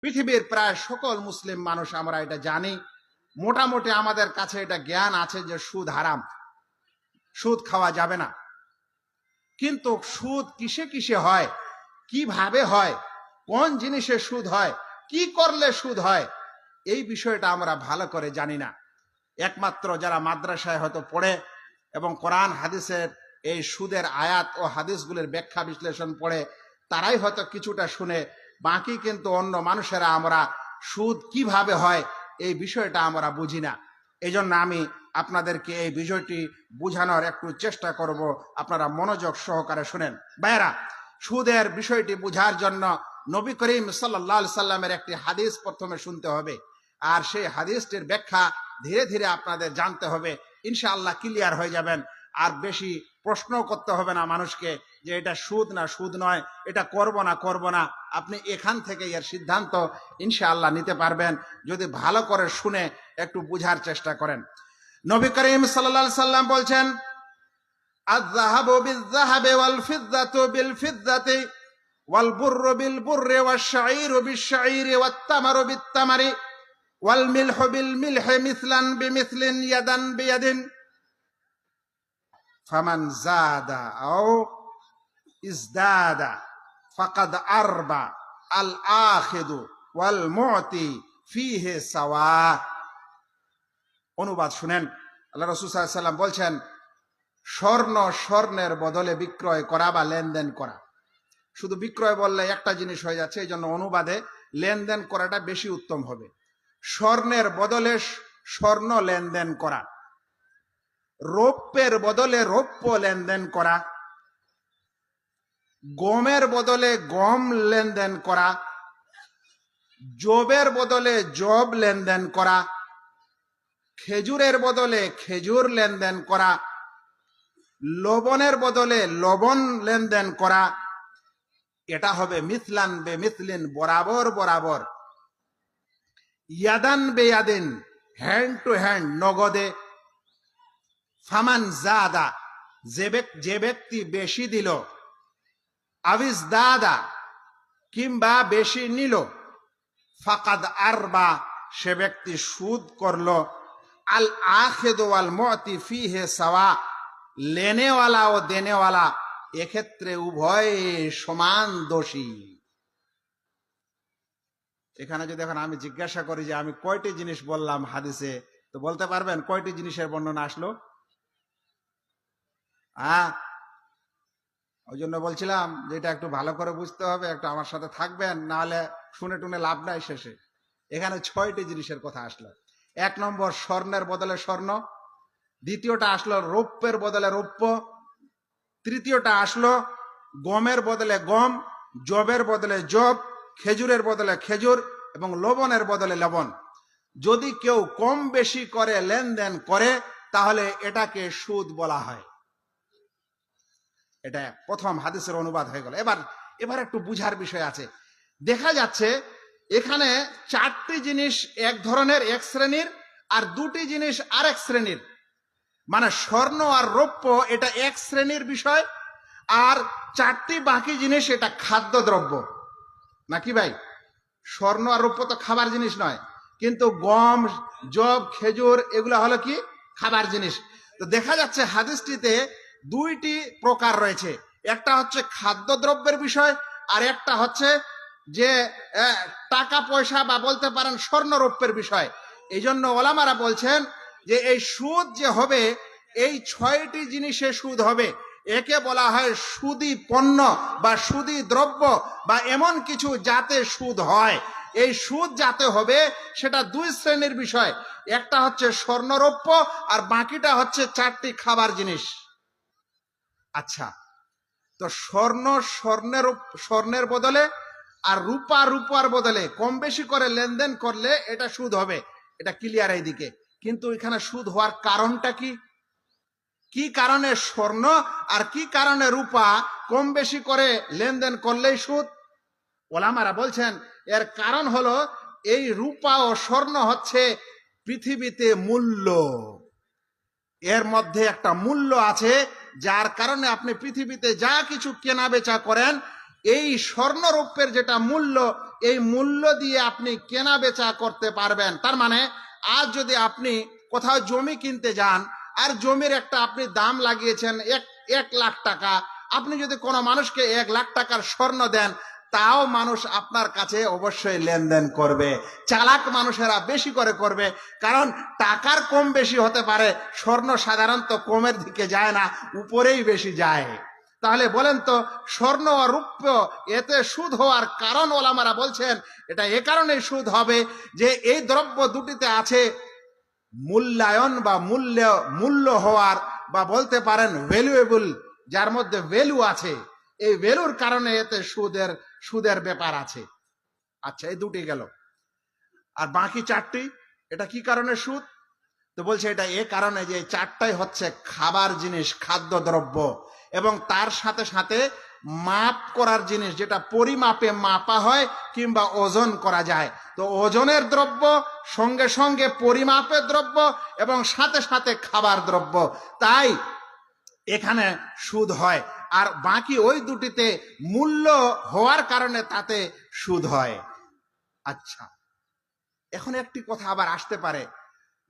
পৃথিবীর প্রায় সকল মুসলিম মানুষ আমরা এটা জানি। মোটামুটি আমাদের কাছে এটা জ্ঞান আছে যে সুদ হারাম। সুদ খাওয়া যাবে না। কিন্তু সুদ কিসে কিসে হয়? কীভাবে হয়? কোন জিনিসে সুদ হয়? কি করলে সুদ হয়? এই বিষয়টা আমরা ভালো করে জানি না। একমাত্র যারা মাদ্রাসায় হয়তো পড়ে এবং কোরআন, হাদিসের এই সুদের আয়াত ও হাদিসগুলির ব্যাখ্যা বিশ্লেষণ পড়ে, তারাই হয়তো কিছুটা শুনে বাকি কিন্তু অন্য মানুষেরা আমরা সুদ কীভাবে হয়, এই বিষয়টা আমরা বুঝি না। এই আমি আপনাদেরকে এই বিষয়টি বোঝানোর একটু চেষ্টা করব। আপনারা মনোযোগ সহকারে শুনেন। ভাইয়েরা, সুদের বিষয়টি বোঝার জন্য নবী করিম সাল্লাহ সাল্লামের একটি হাদিস প্রথমে শুনতে হবে। আর সেই হাদিসটির ব্যাখ্যা ধীরে ধীরে আপনাদের জানতে হবে। ইনশাআল্লাহ ক্লিয়ার হয়ে যাবেন। আর বেশি প্রশ্ন করতে হবে না মানুষকে যে এটা সুদ না সুদ নয় এটা করব না করব না আপনি এখান থেকে এর সিদ্ধান্ত ইনশাআল্লাহ নিতে পারবেন যদি ভালো করে শুনে একটু বুঝার চেষ্টা করেন নবী করিম সাল্লাল্লাহু সাল্লাম বলছেন الذهب بالذهب والفضة بالفضة والبر بالبر والشعير بالشعير والتمر بالتمر والملح بالملح مثلا بمثل يدا بيد ফামান জাদা আও ইজদাদা ফাকাদ আরবা আল আখেদু ওয়াল মুতি ফিহে সাওয়া অনুবাদ শুনেন। আল্লাহ রসুল সাল্লাম বলছেন, স্বর্ণ স্বর্ণের বদলে বিক্রয় করা বা লেনদেন করা। শুধু বিক্রয় বললে একটা জিনিস হয়ে যাচ্ছে এই জন্য অনুবাদে লেনদেন করাটা বেশি উত্তম হবে। স্বর্ণের বদলে স্বর্ণ লেনদেন করা। রৌপ্যের বদলে রৌপ্য লেনদেন করা, গমের বদলে গম লেনদেন করা, জবের বদলে জব লেনদেন করা, খেজুরের বদলে খেজুর লেনদেন করা, লবণের বদলে লবণ লেনদেন করা, এটা হবে মিথলান বে মিথলিন বরাবর বরাবর। ইয়াদান বে ইয়াদিন হ্যান্ড টু হ্যান্ড নগদে ফামান জাদা, যে ব্যক্তি বেশি দিল আবিস দাদা কিংবা বেশি নিল, ফাকাদ আরবা, সে ব্যক্তি সুদ করল, আল ওয়াল মতি ফিহে সাওয়া লেনেওয়ালা ও দেনেওয়ালা, এক্ষেত্রে উভয় সমান দোষী। এখানে যদি এখন আমি জিজ্ঞাসা করি যে আমি কয়টি জিনিস বললাম হাদিসে, তো বলতে পারবেন কয়টি জিনিসের বর্ণনা আসলো? হ্যাঁ? ওই জন্য বলছিলাম যে এটা একটু ভালো করে বুঝতে হবে, একটু আমার সাথে থাকবেন, নাহলে শুনে টুনে লাভ নাই শেষে। এখানে ছয়টি জিনিসের কথা আসলো। এক নম্বর, স্বর্ণের বদলে স্বর্ণ। দ্বিতীয়টা আসলো রৌপ্যের বদলে রৌপ্য। তৃতীয়টা আসলো গমের বদলে গম জবের বদলে জব খেজুরের বদলে খেজুর এবং লবণের বদলে লবণ। যদি কেউ কম বেশি করে লেনদেন করে, তাহলে এটাকে সুদ বলা হয়। এটা প্রথম হাদিসের অনুবাদ হয়ে গেল। এবার এবার একটু বুঝার বিষয় আছে। দেখা যাচ্ছে এখানে চারটি জিনিস এক ধরনের, এক শ্রেণির, আর দুটি জিনিস আর এক শ্রেণির। মানে স্বর্ণ আর রৌপ্য, এটা এক শ্রেণির বিষয়, আর চারটি বাকি জিনিস এটা খাদ্যদ্রব্য। নাকি ভাই? স্বর্ণ আর রৌপ্য তো খাবার জিনিস নয়। কিন্তু গম জব খেজুর, এগুলো হলো কি? খাবার জিনিস। তো দেখা যাচ্ছে হাদিসটিতে দুইটি প্রকার রয়েছে। একটা হচ্ছে খাদ্যদ্রব্যের বিষয়, আর একটা হচ্ছে যে টাকা, পয়সা বা বলতে পারেন স্বর্ণ রৌপ্যের বিষয়। এই জন্য ওলামারা বলছেন যে, এই সুদ যে হবে, এই ছয়টি জিনিসে সুদ হবে। একে বলা হয় সুদি পণ্য বা সুদি দ্রব্য বা এমন কিছু যাতে সুদ হয়। এই সুদ যাতে হবে, সেটা দুই শ্রেণির বিষয়। একটা হচ্ছে স্বর্ণরৌপ্য, আর বাকিটা হচ্ছে চারটি খাবার জিনিস। আচ্ছা। তো স্বর্ণ স্বর্ণের স্বর্ণের বদলে আর রূপা রূপার বদলে কম বেশি করে লেনদেন করলে এটা সুদ হবে, এটা ক্লিয়ার এইদিকে। কিন্তু এখানে সুদ হওয়ার কারণটা কি? কি কারণে স্বর্ণ আর কি কারণে রূপা কম বেশি করে লেনদেন করলেই সুদ? ওলামারা বলছেন, এর কারণ হলো এই রূপা ও স্বর্ণ হচ্ছে পৃথিবীতে মূল্য। এর মধ্যে একটা মূল্য আছে যার কারণে আপনি পৃথিবীতে যা কিছু কেনা বেচা করেন, এই স্বর্ণরৌপ্যের যেটা মূল্য, এই মূল্য দিয়ে আপনি কেনা বেচা করতে পারবেন। তার মানে আজ যদি আপনি কোথাও জমি কিনতে যান, আর জমির একটা আপনি দাম লাগিয়েছেন এক এক লাখ টাকা, আপনি যদি কোনো মানুষকে এক লাখ টাকার স্বর্ণ দেন তাও মানুষ আপনার কাছে অবশ্যই লেনদেন করবে, চালাক মানুষেরা বেশি করে করবে, কারণ টাকার কম বেশি হতে পারে, স্বর্ণ সাধারণত কমের দিকে যায় না, উপরেই বেশি যায়। তাহলে বলেন তো, স্বর্ণ ও রূপ্য, এতে সুদ হওয়ার কারণ ওলামারা বলছেন, এটা এ কারণেই সুদ হবে যে এই দ্রব্য দুটিতে আছে মূল্যায়ন বা মূল্য মূল্য হওয়ার বা বলতে পারেন ভ্যালুয়েবল যার মধ্যে ভ্যালু আছে, এই ভ্যালুর কারণে এতে সুদের সুদের ব্যাপার আছে। আচ্ছা এই দুটি গেল। আর বাকি চারটি, এটা কি কারণে সুদ? তো বলছে, এটা এ কারণে যে চারটাই হচ্ছে খাবার জিনিস খাদ্য দ্রব্য এবং তার সাথে সাথে মাপ করার জিনিস, যেটা পরিমাপে মাপা হয় কিংবা ওজন করা যায়। তো ওজনের দ্রব্য, সঙ্গে সঙ্গে পরিমাপের দ্রব্য এবং সাথে সাথে খাবার দ্রব্য। তাই এখানে সুদ হয়। আর বাকি ওই দুটিতে মূল্য হওয়ার কারণে তাতে সুদ হয়। আচ্ছা এখন একটি কথা আবার আসতে পারে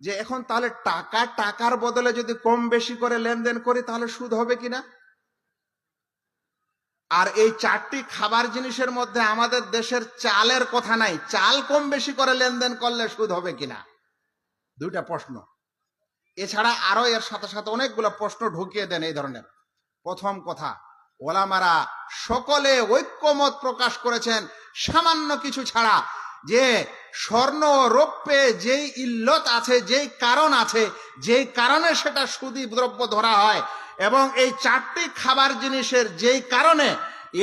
যে এখন তাহলে টাকা, টাকার বদলে যদি কম বেশি করে লেনদেন করি তাহলে সুদ হবে কিনা? আর এই চারটি খাবার জিনিসের মধ্যে আমাদের দেশের চালের কথা নাই, চাল কম বেশি করে লেনদেন করলে সুদ হবে কিনা? দুইটা প্রশ্ন। এছাড়া আরও এর সাথে সাথে অনেকগুলো প্রশ্ন ঢুকিয়ে দেন এই ধরনের। প্রথম কথা, ওলামারা সকলে ঐক্যমত প্রকাশ করেছেন সামান্য কিছু ছাড়া, যে স্বর্ণ রৌপ্যে যেই ইল্লত আছে, যেই কারণ আছে, যেই কারণে সেটা সুদী দ্রব্য ধরা হয়, এবং এই চারটি খাবার জিনিসের যেই কারণে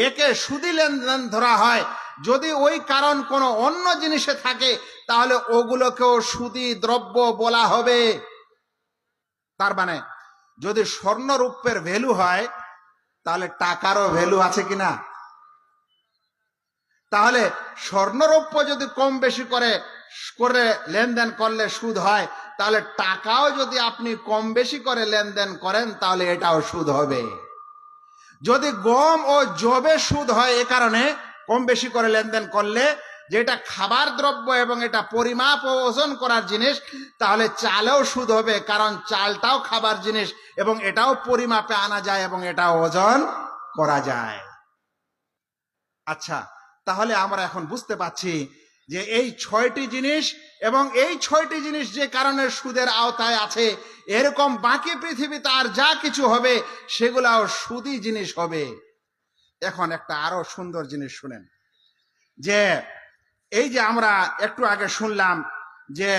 একে সুদী লেনদেন ধরা হয়, যদি ওই কারণ কোনো অন্য জিনিসে থাকে, তাহলে ওগুলোকেও সুদী দ্রব্য বলা হবে। তার মানে যদি স্বর্ণরূপের ভ্যালু হয়, তাহলে টাকারও ভ্যালু আছে কিনা? তাহলে স্বর্ণরৌপ্য যদি কম বেশি করে করে লেনদেন করলে সুদ হয়, তাহলে টাকাও যদি আপনি কম বেশি করে লেনদেন করেন, তাহলে এটাও সুদ হবে। যদি গম ও জবে সুদ হয় এ কারণে, কম বেশি করে লেনদেন করলে যেটা খাবার দ্রব্য এবং এটা পরিমাপ ও ওজন করার জিনিস, তাহলে চালেও সুদ হবে, কারণ চালটাও খাবার জিনিস এবং এটাও পরিমাপে আনা যায় এবং এটা ওজন করা যায়। আচ্ছা তাহলে আমরা এখন বুঝতে পাচ্ছি যে এই ছয়টি জিনিস এবং এই ছয়টি জিনিস যে কারণে সুদের আওতায় আছে, এরকম বাকি পৃথিবীতে আর যা কিছু হবে, সেগুলাও সুদি জিনিস হবে। এখন একটা আরও সুন্দর জিনিস শুনেন, যে এই যে আমরা একটু আগে শুনলাম যে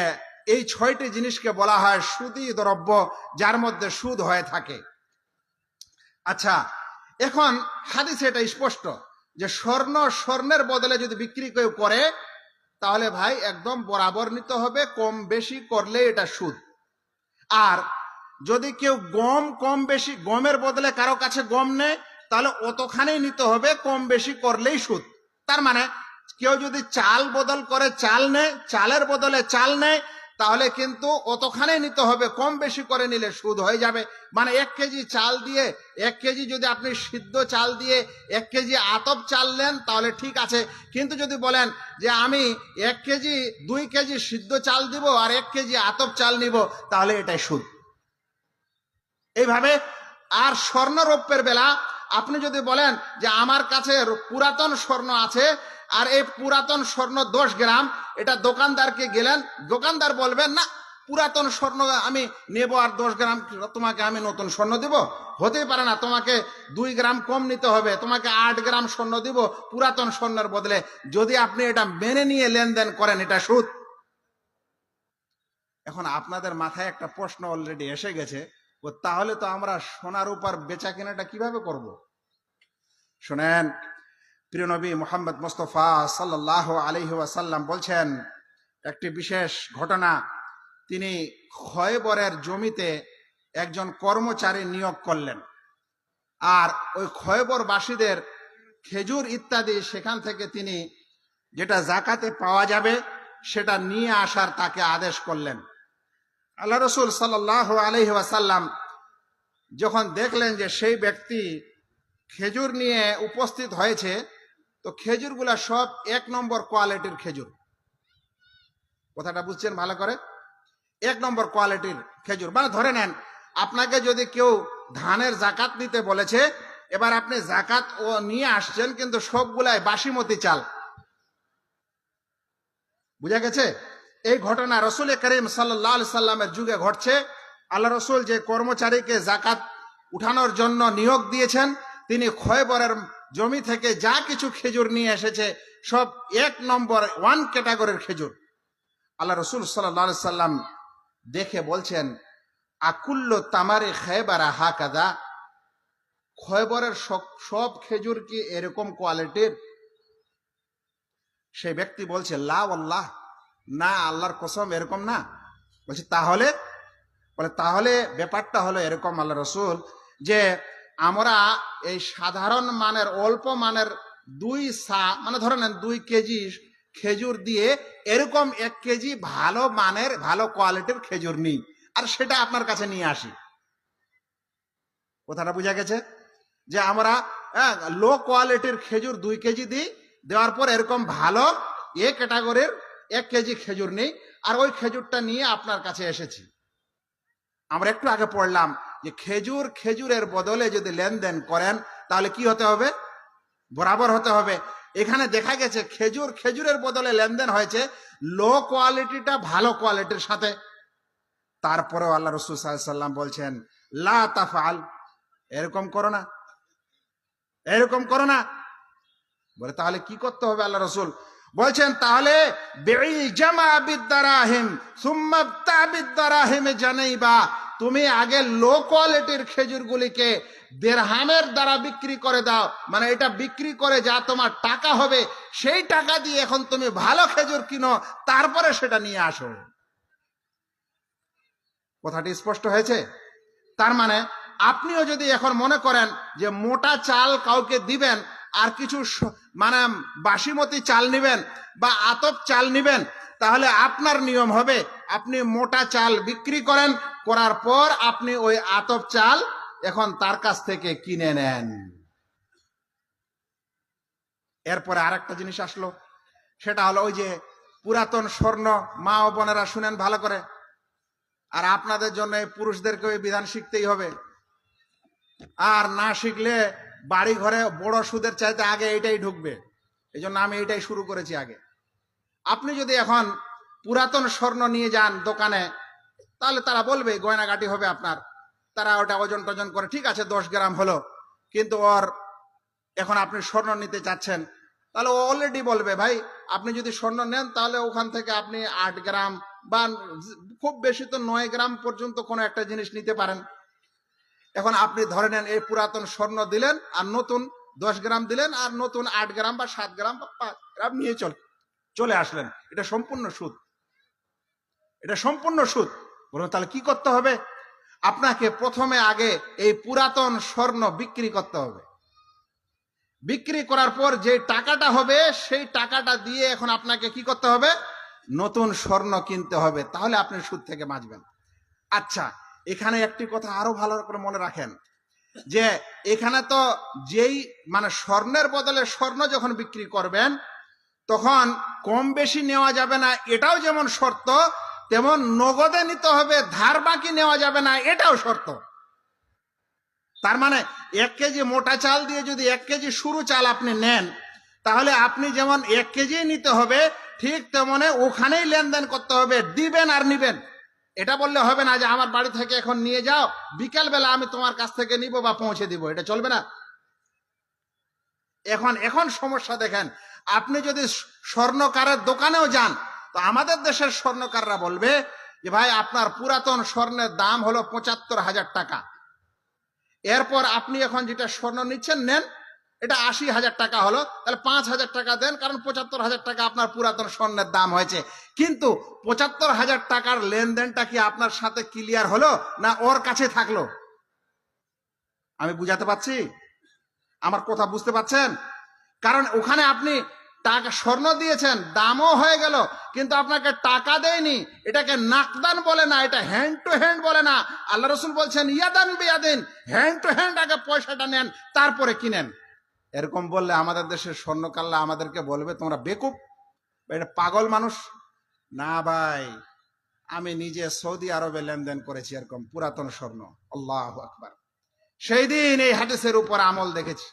এই ছয়টি জিনিসকে বলা হয় সুদি দ্রব্য, যার মধ্যে সুদ হয়ে থাকে। আচ্ছা এখন হাদিসে এটা স্পষ্ট যে স্বর্ণ, স্বর্ণের বদলে যদি বিক্রি কেউ করে, তাহলে ভাই একদম বরাবর নিতে হবে, কম বেশি করলে এটা সুদ। আর যদি কেউ গম কম বেশি, গমের বদলে কারও কাছে গম নেয়, তাহলে অতখানেই নিতে হবে, কম বেশি করলেই সুদ। তার মানে কেউ যদি চাল বদল করে চাল নেয়, চালের বদলে চাল নেয়, তাহলে কিন্তু অতখানে নিতে হবে, কম বেশি করে নিলে সুদ হয়ে যাবে। মানে এক কেজি চাল দিয়ে, এক কেজি যদি আপনি সিদ্ধ চাল দিয়ে এক কেজি আতপ চাল নেন, তাহলে ঠিক আছে। কিন্তু যদি বলেন যে আমি এক কেজি, দুই কেজি সিদ্ধ চাল দিব আর এক কেজি আতপ চাল নিব, তাহলে এটাই সুদ। এইভাবে আর স্বর্ণরৌপ্যের বেলা আপনি যদি বলেন যে আমার কাছে পুরাতন স্বর্ণ আছে, আর এই পুরাতন স্বর্ণ দশ গ্রাম, এটা দোকানদারকে গেলেন, দোকানদার বলবেন, না, পুরাতন স্বর্ণ আমি নেব, আর দশ গ্রাম তোমাকে আমি নতুন স্বর্ণ দিব। হতেই পারে না, তোমাকে দুই গ্রাম কম নিতে হবে, তোমাকে আট গ্রাম স্বর্ণ দিব পুরাতন স্বর্ণের বদলে। যদি আপনি এটা মেনে নিয়ে লেনদেন করেন, এটা সুদ। এখন আপনাদের মাথায় একটা প্রশ্ন অলরেডি এসে গেছে তাহলে তো আমরা সোনার উপর বেচা কেনাটা কীভাবে করব? শোনেন, প্রিয় নবী মোহাম্মদ মুস্তফা সাল্লাহ আলহি ওয়াসাল্লাম বলছেন, একটি বিশেষ ঘটনা, তিনি খয়বরের জমিতে একজন কর্মচারী নিয়োগ করলেন। আর ওই খয়বরবাসীদের খেজুর ইত্যাদি সেখান থেকে তিনি যেটা জাকাতে পাওয়া যাবে সেটা নিয়ে আসার তাকে আদেশ করলেন। আল্লাহ রসুল সাল্লাহ আলহি ওয়াসাল্লাম যখন দেখলেন যে সেই ব্যক্তি খেজুর নিয়ে উপস্থিত হয়েছে, তো খেজুরগুলা সব এক নম্বর কোয়ালিটির খেজুর। কথাটা বুঝছেন ভালো করে? এক নম্বর কোয়ালিটির খেজুর। মানে ধরে নেন, আপনাকে যদি কেউ ধানের জাকাত নিতে বলেছে, এবার আপনি জাকাত ও নিয়ে আসছেন, কিন্তু সবগুলাই বাসিমতি চাল। বুঝা গেছে? এই ঘটনা রসুল করিম সাল্লাহ সাল্লামের যুগে ঘটছে। আল্লাহ রসুল যে কর্মচারীকে জাকাত উঠানোর জন্য নিয়োগ দিয়েছেন, তিনি খয়বরের জমি থেকে যা কিছু খেজুর নিয়ে এসেছে, সব এক নম্বর ওয়ান ক্যাটাগরির খেজুর। আল্লাহ রসুল সাল্লাহ সাল্লাম দেখে বলছেন, আকুল্ল তামারে খেবারা হা কাদা খয়বরের সব- খেজুর কি এরকম কোয়ালিটির? সেই ব্যক্তি বলছে, লা আল্লাহ না, আল্লাহর কসম এরকম না। বলছে, তাহলে, বলে, তাহলে ব্যাপারটা হলো এরকম আল্লাহ রসুল যে আমরা এই সাধারণ মানের, অল্প মানের দুই সা মানে ধরে নেন দুই কেজি খেজুর দিয়ে এরকম এক কেজি ভালো মানের, ভালো কোয়ালিটির খেজুর নিই, আর সেটা আপনার কাছে নিয়ে আসি। কথাটা বোঝা গেছে? যে আমরা লো কোয়ালিটির খেজুর দুই কেজি দিই, দেওয়ার পর এরকম ভালো এ ক্যাটাগরির এক কেজি খেজুর নেই, আর ওই খেজুরটা নিয়ে আপনার কাছে এসেছি। আমরা একটু আগে পড়লাম যে খেজুর খেজুরের বদলে যদি লেনদেন করেন, তাহলে কি হতে হবে? বরাবর হতে হবে। এখানে দেখা গেছে খেজুর খেজুরের বদলে লেনদেন হয়েছে লো কোয়ালিটিটা ভালো কোয়ালিটির সাথে। তারপরেও আল্লাহ রসুল বলছেন, লা এরকম করো না। এরকম করো না। বলে তাহলে কি করতে হবে আল্লাহ রসুল? বলছেন, তাহলে জানাইবা, তুমি আগে লো কোয়ালিটির খেজুরগুলিকে দেড়হামের দ্বারা বিক্রি করে দাও। মানে এটা বিক্রি করে যা তোমার টাকা হবে, সেই টাকা দিয়ে এখন তুমি ভালো খেজুর কিনো, তারপরে সেটা নিয়ে আসো। কথাটি স্পষ্ট হয়েছে? তার মানে আপনিও যদি এখন মনে করেন যে মোটা চাল কাউকে দিবেন আর কিছু মানে বাসিমতি চাল নিবেন বা আতপ চাল নিবেন, তাহলে আপনার নিয়ম হবে, আপনি মোটা চাল বিক্রি করেন, করার পর আপনি ওই আতপ চাল এখন তার কাছ থেকে কিনে নেন। এরপরে আর একটা জিনিস আসলো, সেটা হলো ওই যে পুরাতন স্বর্ণ, মা ও বোনেরা শুনেন ভালো করে, আর আপনাদের জন্য পুরুষদেরকে ওই বিধান শিখতেই হবে। আর না শিখলে বাড়ি ঘরে বড় সুদের চাইতে আগে এইটাই ঢুকবে। এই জন্য আমি এইটাই শুরু করেছি আগে। আপনি যদি এখন পুরাতন স্বর্ণ নিয়ে যান দোকানে, তাহলে তারা বলবে, গয়নাগাটি হবে আপনার। তারা ওটা ওজন টজন করে, ঠিক আছে, দশ গ্রাম হলো। কিন্তু ওর এখন আপনি স্বর্ণ নিতে চাচ্ছেন, তাহলে ও অলরেডি বলবে, ভাই, আপনি যদি স্বর্ণ নেন, তাহলে ওখান থেকে আপনি আট গ্রাম বা খুব বেশি তো নয় গ্রাম পর্যন্ত কোনো একটা জিনিস নিতে পারেন। এখন আপনি ধরে নেন, এই পুরাতন স্বর্ণ দিলেন আর নতুন দশ গ্রাম দিলেন আর নতুন আট গ্রাম বা সাত গ্রাম বা পাঁচ গ্রাম নিয়ে চল, চলে আসলেন। এটা সম্পূর্ণ সুদ। এটা সম্পূর্ণ সুদ। বলুন, তাহলে কি করতে হবে? আপনাকে প্রথমে আগে এই পুরাতন স্বর্ণ বিক্রি করতে হবে। বিক্রি করার পর যে টাকাটা হবে, সেই টাকাটা দিয়ে এখন আপনাকে কি করতে হবে? নতুন স্বর্ণ কিনতে হবে। তাহলে আপনি সুদ থেকে বাঁচবেন। আচ্ছা এখানে একটি কথা আরও ভালো করে মনে রাখেন, যে এখানে তো যেই মানে স্বর্ণের বদলে স্বর্ণ যখন বিক্রি করবেন, তখন কম বেশি নেওয়া যাবে না, এটাও যেমন শর্ত, তেমন নগদে নিতে হবে, ধার বাকি নেওয়া যাবে না, এটাও শর্ত। তার মানে এক কেজি মোটা চাল দিয়ে যদি এক কেজি সরু চাল আপনি নেন, তাহলে আপনি যেমন এক কেজি নিতে হবে, ঠিক তেমনে ওখানেই লেনদেন করতে হবে, দিবেন আর নিবেন। এটা বললে হবে না যে আমার বাড়ি থেকে এখন নিয়ে যাও বিকেল বেলা আমি তোমার কাছ থেকে নিব বা পৌঁছে দিব, এটা চলবে না। এখন এখন সমস্যা দেখেন, আপনি যদি স্বর্ণকারের দোকানেও যান, তো আমাদের দেশের স্বর্ণকাররা বলবে যে ভাই, আপনার পুরাতন স্বর্ণের দাম হলো পঁচাত্তর হাজার টাকা। এরপর আপনি এখন যেটা স্বর্ণ নিচ্ছেন, নেন। এটা আশি হাজার টাকা হলো, তাহলে পাঁচ হাজার টাকা দেন, কারণ পঁচাত্তর হাজার টাকা আপনার পুরাতন স্বর্ণের দাম হয়েছে। কিন্তু পঁচাত্তর হাজার টাকার লেনদেনটা কি আপনার সাথে ক্লিয়ার হলো, না ওর কাছে থাকল? আমি বুঝাতে পারছি? আমার কথা বুঝতে পারছেন? কারণ ওখানে আপনি টাকা স্বর্ণ দিয়েছেন, দামও হয়ে গেল, কিন্তু আপনাকে টাকা দেয়নি। এটাকে নাকদান বলে না, এটা হ্যান্ড টু হ্যান্ড বলে না। আল্লাহ রসুল বলছেন, ইয়াদান বিয়াদিন হ্যান্ড টু হ্যান্ড আগে পয়সাটা নেন, তারপরে কিনেন। এরকম বললে আমাদের দেশের স্বর্ণকাল্লা আমাদেরকে বলবে, তোমরা বেকুব, এটা পাগল মানুষ? না ভাই, আমি নিজে সৌদি আরবে লেনদেন করেছি এরকম পুরাতন স্বর্ণ। আল্লাহ আকবার। সেই দিন এই হাদিসের উপর আমল দেখেছি।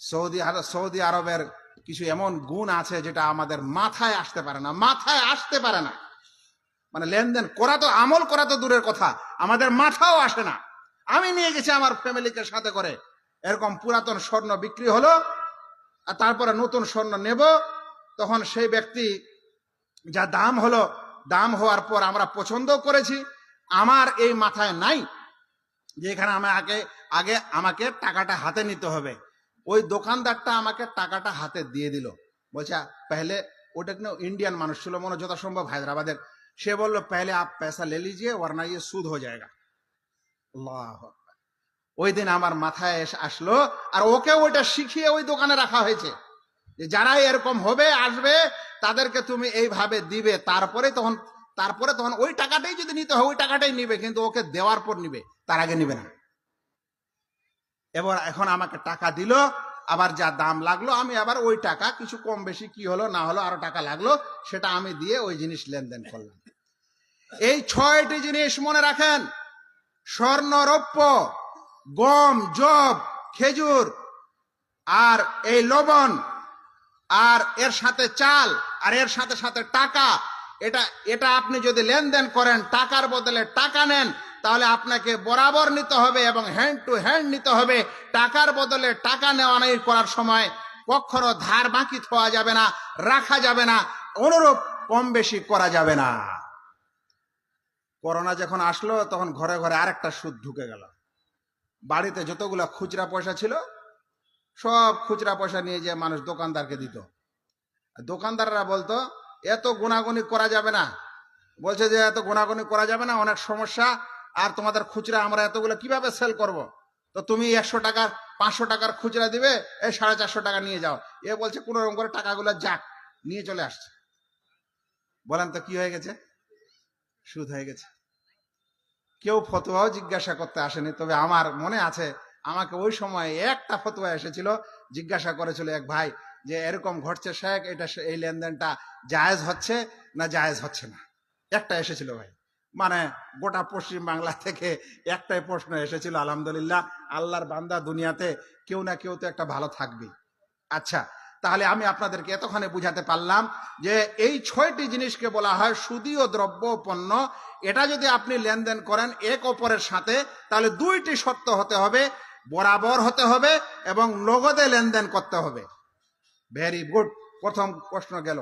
সৌদি সৌদি আরবের কিছু এমন গুণ আছে যেটা আমাদের মাথায় আসতে পারে না, মাথায় আসতে পারে না। মানে লেনদেন করা তো, আমল করা তো দূরের কথা, আমাদের মাথাও আসে না। আমি নিয়ে গেছি আমার ফ্যামিলিকে সাথে করে। এরকম পুরাতন স্বর্ণ বিক্রি হলো, আর তারপরে নতুন স্বর্ণ নেব, তখন সেই ব্যক্তি যা দাম হলো, দাম হওয়ার পর আমরা পছন্দ করেছি। আমার এই মাথায় নাই যে এখানে আমি আগে আগে আমাকে টাকাটা হাতে নিতে হবে। ওই দোকানদারটা আমাকে টাকাটা হাতে দিয়ে দিল। বলছে, পহলে ওটা কিন্তু ইন্ডিয়ান মানুষ ছিল, মনে যথাসম্ভব হায়দ্রাবাদের। সে বলল, পহলে আপ পয়সা লে লিজিয়ে ওরনা ইয়ে সুদ হয়ে যায়গা। আল্লাহ। ওই দিন আমার মাথায় এসে আসলো, আর ওকে ওইটা শিখিয়ে ওই দোকানে রাখা হয়েছে। যে যারা এরকম হবে, আসবে, তাদেরকে তুমি এইভাবে দিবে, তারপরে তখন তারপরে তখন ওই টাকাটাই যদি নিতে হয়, ওই টাকাটাই নিবে, কিন্তু ওকে দেওয়ার পর নিবে, তার আগে নিবে না। এবার এখন আমাকে টাকা দিল, আবার যা দাম লাগল, আমি আবার ওই টাকা, কিছু কম বেশি কি হলো, না হলো, আরও টাকা লাগল, সেটা আমি দিয়ে ওই জিনিস লেনদেন করলাম। এই ছয়টি জিনিস মনে রাখেন, স্বর্ণ রৌপ্য গম জব খেজুর আর এই লবণ আর এর সাথে চাল আর এর সাথে সাথে টাকা। এটা এটা আপনি যদি লেনদেন করেন, টাকার বদলে টাকা নেন, তাহলে আপনাকে বরাবর নিতে হবে এবং হ্যান্ড টু হ্যান্ড নিতে হবে। টাকার বদলে টাকা নেওয়া নেই করার সময় কখনো ধার বাকি থোয়া যাবে না, রাখা যাবে না, অনুরূপ কম বেশি করা যাবে না। করোনা যখন আসলো, তখন ঘরে ঘরে আরেকটা সুদ ঢুকে গেল। বাড়িতে যতগুলো খুচরা পয়সা ছিল, সব খুচরা পয়সা নিয়ে যে মানুষ দোকানদারকে দিত। দোকানদাররা বলতো, এত গুণাগুনি করা যাবে না। বলছে যে, এত গুণাগুনি করা যাবে না, অনেক সমস্যা। আর তোমাদের খুচরা আমরা এতগুলো কীভাবে সেল করব। তো তুমি একশো টাকার, পাঁচশো টাকার খুচরা দিবে, এই সাড়ে চারশো টাকা নিয়ে যাও। এ বলছে কোনো রকম করে টাকাগুলো যাক, নিয়ে চলে আসছে। বলেন তো কি হয়ে গেছে? সুদ হয়ে গেছে। কেউ ফতোয়াও জিজ্ঞাসা করতে আসেনি, তবে আমার মনে আছে, আমাকে ওই সময় একটা ফতোয়া এসেছিল, জিজ্ঞাসা করেছিল এক ভাই যে এরকম ঘটছে, শেখ, এটা এই লেনদেনটা জায়েজ হচ্ছে না জায়েজ হচ্ছে না? একটা এসেছিল ভাই। মানে গোটা পশ্চিম বাংলা থেকে একটাই প্রশ্ন এসেছিল, আলহামদুলিল্লাহ, আল্লাহর বান্দা দুনিয়াতে কেউ না কেউ তো একটা ভালো থাকবে আচ্ছা তাহলে আমি আপনাদেরকে এতখানে বুঝাতে পারলাম যে এই ছয়টি জিনিসকে বলা হয় সুদীয় দ্রব্য পণ্য। এটা যদি আপনি লেনদেন করেন এক অপরের সাথে, তাহলে দুইটি সত্য হতে হবে, বরাবর হতে হবে এবং নগদে লেনদেন করতে হবে। ভেরি গুড প্রথম প্রশ্ন গেল।